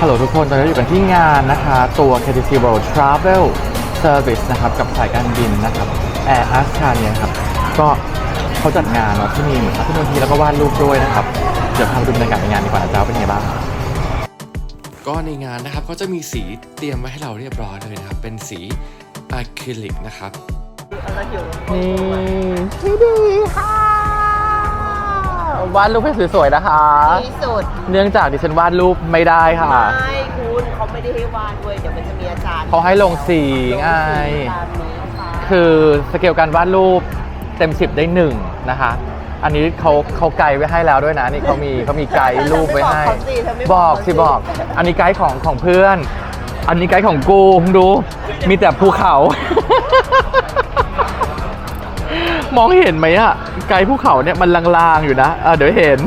ฮัลโหลทุกคน ตอนนี้เราอยู่กันที่งานนะคะ ตัว KTC World Travel Service นะครับ กับสายการบินนะครับ Air Astana ครับ ก็เขาจัดงานเนาะที่มีเหมือนพัฒนทีแล้วก็วาดรูปด้วยนะครับ เดี๋ยวพาไปดูบรรยากาศในงานดีกว่านะจ๊ะว่าเป็นไงบ้าง ก็ในงานนะครับก็จะมีสีเตรียมไว้ให้เราเรียบร้อยเลยนะครับ เป็นสีอะคริลิกนะครับนี่ที่ดีค่ะ วาดรูปให้สวยๆนะคะ ที่สุดเนื่องจากดิฉันวาดรูปไม่ได้ค่ะ ไม่คุณเขาไม่ได้ให้วาดด้วยเดี๋ยวมันจะมีอาจารย์เขาให้ลงสีไงลงสีตามนี้ค่ะคือสเกลการวาดรูปเต็ม 10 ได้หนึ่งนะคะ อันนี้เขาเขาไกด์ไว้ให้แล้วด้วยนะนี่เขามีเขามีไกด์รูปไว้ให้บอกสิบอก อันนี้ไกด์ของของเพื่อน อันนี้ไกด์ของกูดู มีแต่ภูเขา มองเห็นไหมอะไกด์ภูเขาเนี่ยมันลางๆอยู่นะอะเดี๋ยวเห็น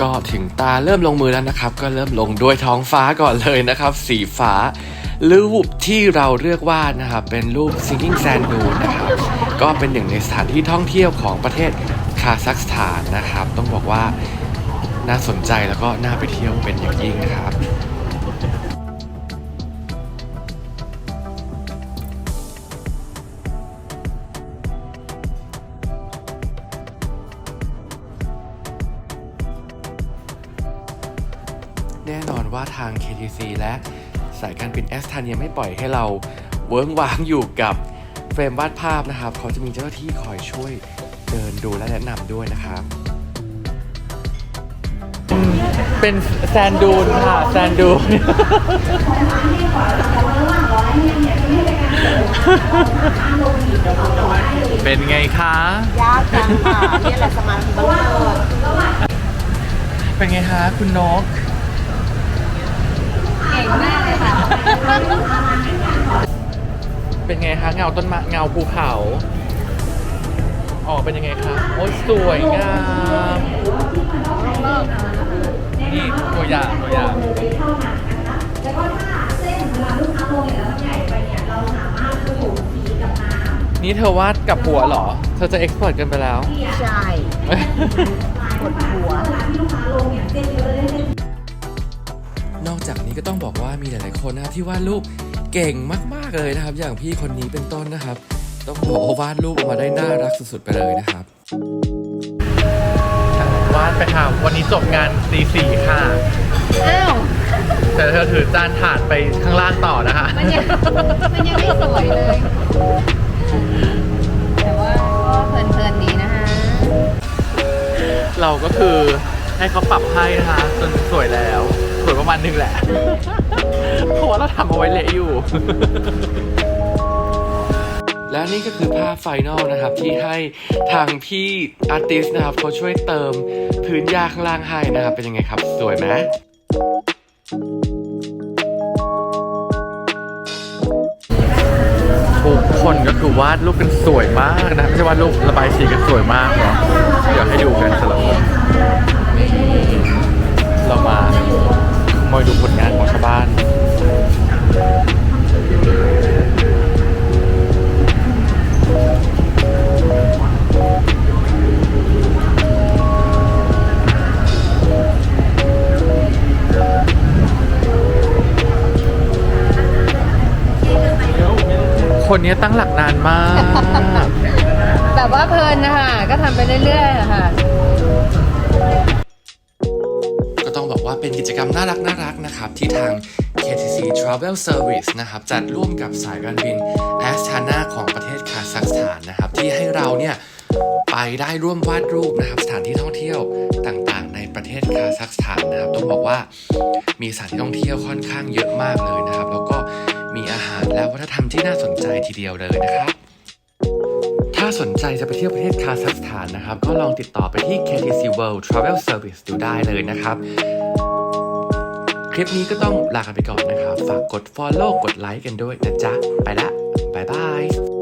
ก็ถึงตาเริ่มลงมือแล้วนะครับ ก็เริ่มลงด้วยท้องฟ้าก่อนเลยนะครับ สีฟ้า รูปที่เราเลือกวาดนะครับ เป็นรูป Sinking Sand Dune นะครับก็เป็นหนึ่งในสถานที่ท่องเที่ยวของประเทศคาซัคสถานนะครับ ต้องบอกว่าน่าสนใจแล้วก็น่าไปเที่ยวเป็นอย่างยิ่งนะครับ แน่นอนว่าทาง KTC และสายการบินแอสทาเนียไม่ปล่อยให้เราเวิ้งว้างอยู่กับเฟรมวาดภาพนะครับ เขาจะมีเจ้าหน้าที่คอยช่วยเดินดูและแนะนำด้วยนะครับ เป็นแซนดูนค่ะแซนดูน เป็นไงคะ ยากจังค่ะนี่แหละสมาธิบังเกิดเป็นไงคะ คุณนกเก่ง มากเลยค่ะเป็นไงคะเงาต้นไม้เงาภูเขา ออกเป็นยังไงคะโอ้ยสวยงามนี่ตัวอย่างตัวอย่างนี่เธอวาดกับหัวเหรอ เธอจะเอ็กซ์พอร์ตกันไปแล้ว ใช่ปวดหัว นอกจากนี้ก็ต้องบอกว่ามีหลายๆคนนะครับที่วาดรูปเก่งมากๆเลยนะครับ อย่างพี่คนนี้เป็นต้นนะครับ ต้องบอกว่าวาดรูปออกมาได้น่ารักสุดๆไปเลยนะครับวาดไปค่ะวันนี้จบงานตีสี่ค่ะ อ้าว แต่เธอถือจานถาดไปข้างล่างต่อนะคะมันยังมันยังไม่สวยเลย แต่ว่าก็เพลินๆดีนะคะ เราก็คือให้เขาปรับให้นะคะ จนสวยแล้ว สวยประมาณนึงแหละ เพราะว่าเราทำเอาไว้เละอยู่ และนี่ก็คือภาพไฟนอลนะครับ ที่ให้ทางพี่อาร์ติสนะครับเขาช่วยเติมพื้นหญ้าข้างล่างให้นะครับ เป็นยังไงครับ สวยไหมทุกคนก็คือวาดรูปกันสวยมากนะ ไม่ใช่วาดรูประบายสีกันสวยมากเนาะ ดูผลงานของชาวบ้านคนนี้ตั้งหลักนานมาก แบบว่าเพลินนะคะก็ทำไปเรื่อยๆค่ะ เป็นกิจกรรมน่ารักน่ารักนะครับ ที่ทาง KTC Travel Service นะครับ จัดร่วมกับสายการบิน Astana ของประเทศคาซัคสถานนะครับ ที่ให้เราเนี่ยไปได้ร่วมวาดรูปนะครับ สถานที่ท่องเที่ยวต่างๆ ในประเทศคาซัคสถานนะครับ ต้องบอกว่ามีสถานที่ท่องเที่ยวค่อนข้างเยอะมากเลยนะครับ แล้วก็มีอาหารและวัฒนธรรมที่น่าสนใจทีเดียวเลยนะครับถ้าสนใจจะไปเที่ยวประเทศคาซัคสถานนะครับ ก็ลองติดต่อไปที่ KTC World Travel Service ดูได้เลยนะครับ คลิปนี้ก็ต้องลากันไปก่อนนะครับ ฝากกด follow กดไลค์กันด้วยนะจ๊ะ ไปละบายบาย